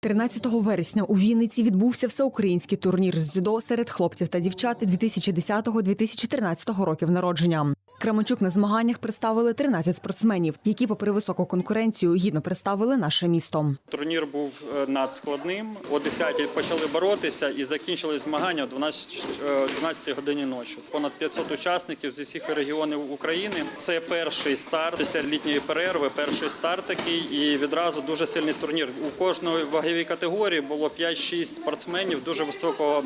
13 вересня у Вінниці відбувся всеукраїнський турнір з дзюдо серед хлопців та дівчат 2010-2013 років народження. Кременчук на змаганнях представили 13 спортсменів, які, попри високу конкуренцію, гідно представили наше місто. Турнір був е, надскладним. О 10-й почали боротися і закінчили змагання о 12, е, 12 годині ночі. Понад 500 учасників з усіх регіонів України. Це перший старт після літньої перерви. Перший старт такий і відразу дуже сильний турнір. У кожної ваговій категорії було 5-6 спортсменів дуже високого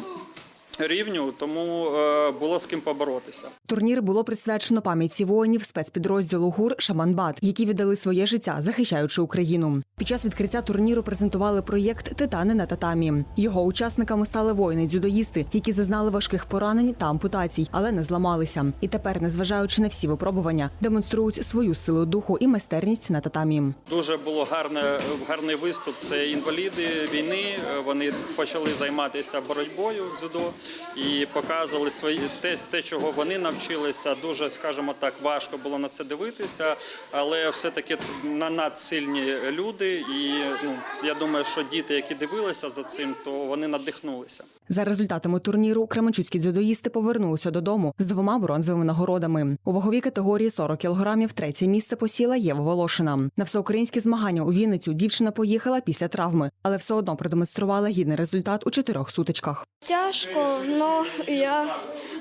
рівню, тому е, було з ким поборотися. Турнір було присвячено пам'яті воїнів спецпідрозділу ГУР Шаманбат, які віддали своє життя, захищаючи Україну. Під час відкриття турніру презентували проєкт Титани на татамі. Його учасниками стали воїни-дзюдоїсти, які зазнали важких поранень та ампутацій, але не зламалися. І тепер, незважаючи на всі випробування, демонструють свою силу духу і майстерність на татамі. Дуже було гарне, гарний виступ. Це інваліди війни. Вони почали займатися боротьбою в дзюдо і показували свої те, те, чого вони навчилися. Дуже, скажімо так, важко було на це дивитися, але все-таки це на- надсильні люди. І ну я думаю, що діти, які дивилися за цим, то вони надихнулися. За результатами турніру кременчуцькі дзюдоїсти повернулися додому з двома бронзовими нагородами. У ваговій категорії 40 кілограмів третє місце посіла Єва Волошина. На всеукраїнські змагання у Вінницю дівчина поїхала після травми, але все одно продемонструвала гідний результат у чотирьох сутичках. Тяжко, але я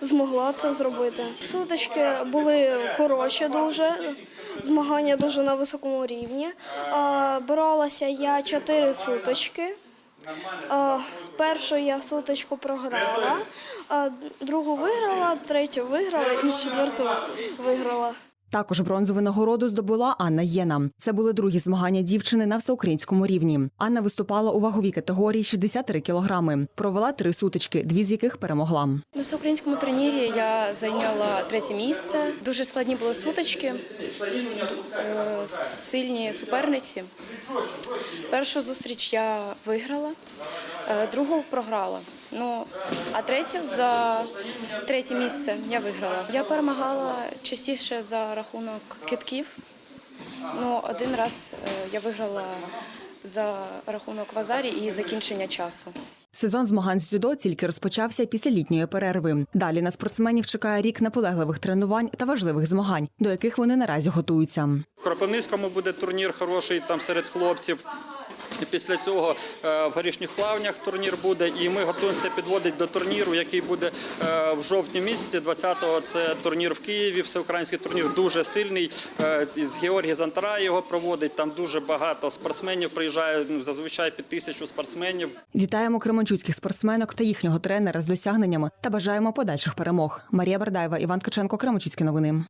змогла це зробити. Сутички були хороші дуже, змагання дуже на високому рівні. Боролася я чотири сутички. А, Першу я сутичку програла, а другу виграла, третю виграла і четверту виграла. Також бронзову нагороду здобула Анна Єна. Це були другі змагання дівчини на всеукраїнському рівні. Анна виступала у ваговій категорії 63 кілограми. Провела три сутички, дві з яких перемогла. На всеукраїнському турнірі я зайняла третє місце. Дуже складні були сутички, е, сильні суперниці. Першу зустріч я виграла, е, другу програла. Ну, а третю за третє місце я виграла. Я перемагала частіше за рахунок китків. Ну, один раз е, я виграла за рахунок вазарі і закінчення часу. Сезон змагань з дзюдо тільки розпочався після літньої перерви. Далі на спортсменів чекає рік наполегливих тренувань та важливих змагань, до яких вони наразі готуються. В Кропивницькому буде турнір хороший там серед хлопців. І Після цього е, в горішніх плавнях турнір буде, і ми готуємося підводити до турніру, який буде е, в жовтні місяці. 20-го це турнір в Києві. Всеукраїнський турнір дуже сильний. Е, Георгій Зантара його проводить. Там дуже багато спортсменів приїжджає. Ну зазвичай під тисячу спортсменів. Вітаємо кременчуцьких спортсменок та їхнього тренера з досягненнями та бажаємо подальших перемог. Марія Бардаєва, Іван Ткаченко, Кременчуцькі новини.